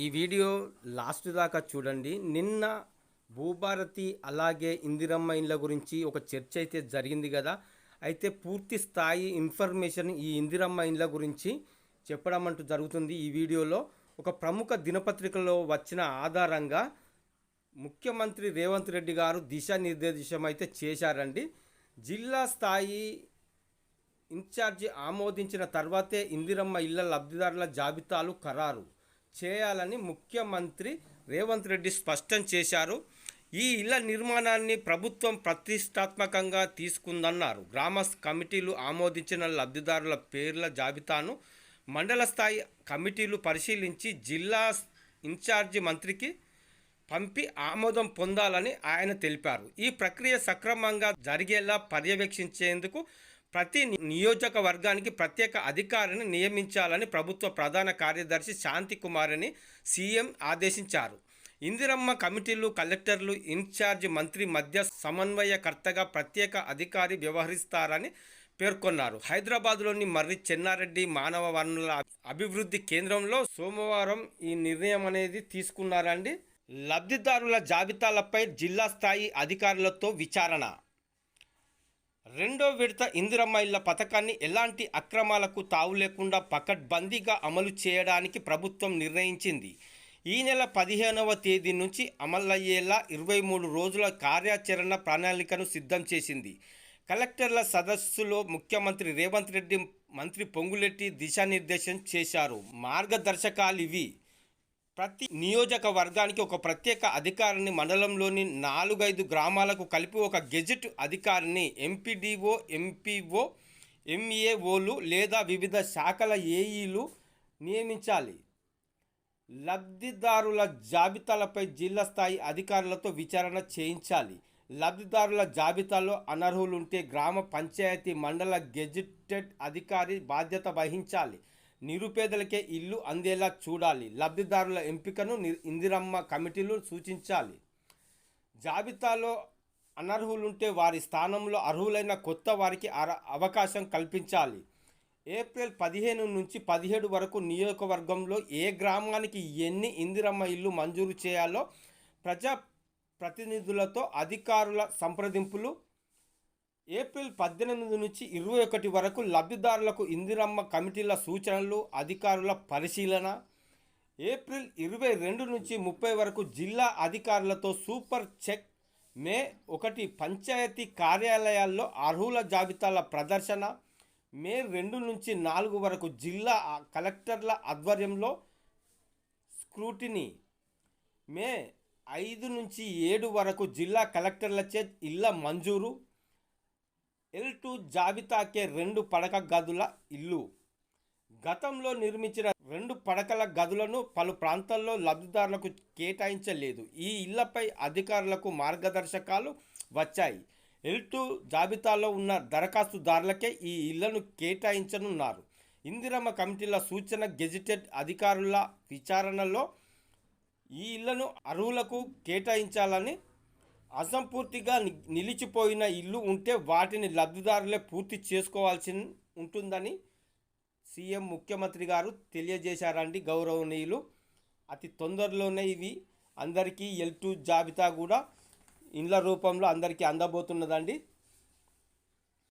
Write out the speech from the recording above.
ఈ video last దాకా చూడండి. నిన్న భూభారతి అలాగే ఇందిరమ్మ ఇండ్ల గురించి ఒక చర్చ అయితే జరిగింది కదా. అయితే పూర్తి స్థాయి ఇన్ఫర్మేషన్ ఈ ఇందిరమ్మ ఇండ్ల గురించి చెప్పడం అంటూ జరుగుతుంది ఈ వీడియోలో. ఒక ప్రముఖ దినపత్రికలో వచ్చిన ఆధారంగా ముఖ్యమంత్రి రేవంత్ రెడ్డి గారు దిశానిర్దేశం అయితే చేశారండి. జిల్లా స్థాయి ఇన్ఛార్జి ఆమోదించిన తర్వాతే ఇందిరమ్మ ఇళ్ళ లబ్ధిదారుల జాబితాలు ఖరారు. చేయాలని ముఖ్యమంత్రి రేవంత్ రెడ్డి స్పష్టం చేశారు. ఈ ఇళ్ళ నిర్మాణాన్ని ప్రభుత్వం ప్రతిష్టాత్మకంగా తీసుకుందన్నారు. గ్రామ కమిటీలు ఆమోదించిన లబ్ధిదారుల పేర్ల జాబితాను మండల స్థాయి కమిటీలు పరిశీలించి జిల్లా ఇన్ఛార్జి మంత్రికి పంపి ఆమోదం పొందాలని ఆయన తెలిపారు. ఈ ప్రక్రియ సక్రమంగా జరిగేలా పర్యవేక్షించేందుకు ప్రతి నియోజకవర్గానికి ప్రత్యేక అధికారిని నియమించాలని ప్రభుత్వ ప్రధాన కార్యదర్శి శాంతి కుమార్ని సీఎం ఆదేశించారు. ఇందిరమ్మ కమిటీలు కలెక్టర్లు ఇన్ఛార్జ్ మంత్రి మధ్య సమన్వయకర్తగా ప్రత్యేక అధికారి వ్యవహరిస్తారని పేర్కొన్నారు. హైదరాబాద్లోని మర్రి చెన్నారెడ్డి మానవ వనరుల అభివృద్ధి కేంద్రంలో సోమవారం ఈ నిర్ణయం అనేది తీసుకున్నారండి. లబ్ధిదారుల జాబితాలపై జిల్లా స్థాయి అధికారులతో విచారణ. రెండో విడత ఇందిరమ్మ ఇళ్ళ పథకాన్ని ఎలాంటి అక్రమాలకు తావు లేకుండా పకడ్బందీగా అమలు చేయడానికి ప్రభుత్వం నిర్ణయించింది. ఈ నెల పదిహేనవ తేదీ నుంచి అమలయ్యేలా ఇరవై మూడు రోజుల కార్యాచరణ ప్రణాళికను సిద్ధం చేసింది. కలెక్టర్ల సదస్సులో ముఖ్యమంత్రి రేవంత్ రెడ్డి మంత్రి పొంగులెట్టి దిశానిర్దేశం చేశారు. మార్గదర్శకాలు ఇవి. ప్రతి నియోజకవర్గానికి ఒక ప్రత్యేక అధికారిని మండలంలోని నాలుగైదు గ్రామాలకు కలిపి ఒక గెజిట్ అధికారిని ఎంపీడీఓ ఎంపీఓ ఎంఏఓలు లేదా వివిధ శాఖల ఏఈలు నియమించాలి. లబ్ధిదారుల జాబితాలపై జిల్లా స్థాయి అధికారులతో విచారణ చేయించాలి. లబ్ధిదారుల జాబితాలో అనర్హులుంటే గ్రామ పంచాయతీ మండల గెజిటెడ్ అధికారి బాధ్యత వహించాలి. నిరుపేదలకే ఇల్లు అందేలా చూడాలి. లబ్ధిదారుల ఎంపికను ఇందిరమ్మ కమిటీలు సూచించాలి. జాబితాలో అనర్హులుంటే వారి స్థానంలో అర్హులైన కొత్త వారికి అర- అవకాశం కల్పించాలి. ఏప్రిల్ పదిహేను నుంచి పదిహేడు వరకు నియోజకవర్గంలో ఏ గ్రామానికి ఎన్ని ఇందిరమ్మ ఇల్లు మంజూరు చేయాలో ప్రజా ప్రతినిధులతో అధికారుల సంప్రదింపులు ఏప్రిల్ పద్దెనిమిది నుంచి ఇరవై ఒకటి వరకు లబ్ధిదారులకు ఇందిరమ్మ కమిటీల సూచనలు అధికారుల పరిశీలన. ఏప్రిల్ ఇరవై రెండు నుంచి ముప్పై వరకు జిల్లా అధికారులతో సూపర్ చెక్. మే ఒకటి పంచాయతీ కార్యాలయాల్లో అర్హుల జాబితాల ప్రదర్శన. మే రెండు నుంచి నాలుగు వరకు జిల్లా కలెక్టర్ల ఆధ్వర్యంలో స్క్రూటినీ. మే ఐదు నుంచి ఏడు వరకు జిల్లా కలెక్టర్లచే ఇళ్ళ మంజూరు. ఎల్ టూ జాబితాకే రెండు పడక గదుల ఇల్లు. గతంలో నిర్మించిన రెండు పడకల గదులను పలు ప్రాంతాల్లో లబ్ధిదారులకు కేటాయించలేదు. ఈ ఇళ్ళపై అధికారులకు మార్గదర్శకాలు వచ్చాయి. ఎల్ టూ జాబితాలో ఉన్న దరఖాస్తుదారులకే ఈ ఇళ్ళను కేటాయించనున్నారు. ఇందిరమ్మ కమిటీల సూచన గెజిటెడ్ అధికారుల విచారణలో ఈ ఇళ్ళను అర్హులకు కేటాయించాలని అసంపూర్తిగా నిలిచిపోయిన ఇల్లు ఉంటే వాటిని లబ్ధిదారులే పూర్తి చేసుకోవాల్సి ఉంటుందని సీఎం ముఖ్యమంత్రి గారు తెలియజేశారండి గౌరవనీయులు. అతి తొందరలోనే ఇవి అందరికీ ఎల్ టూ జాబితా కూడా ఇండ్ల రూపంలో అందరికీ అందబోతున్నదండి.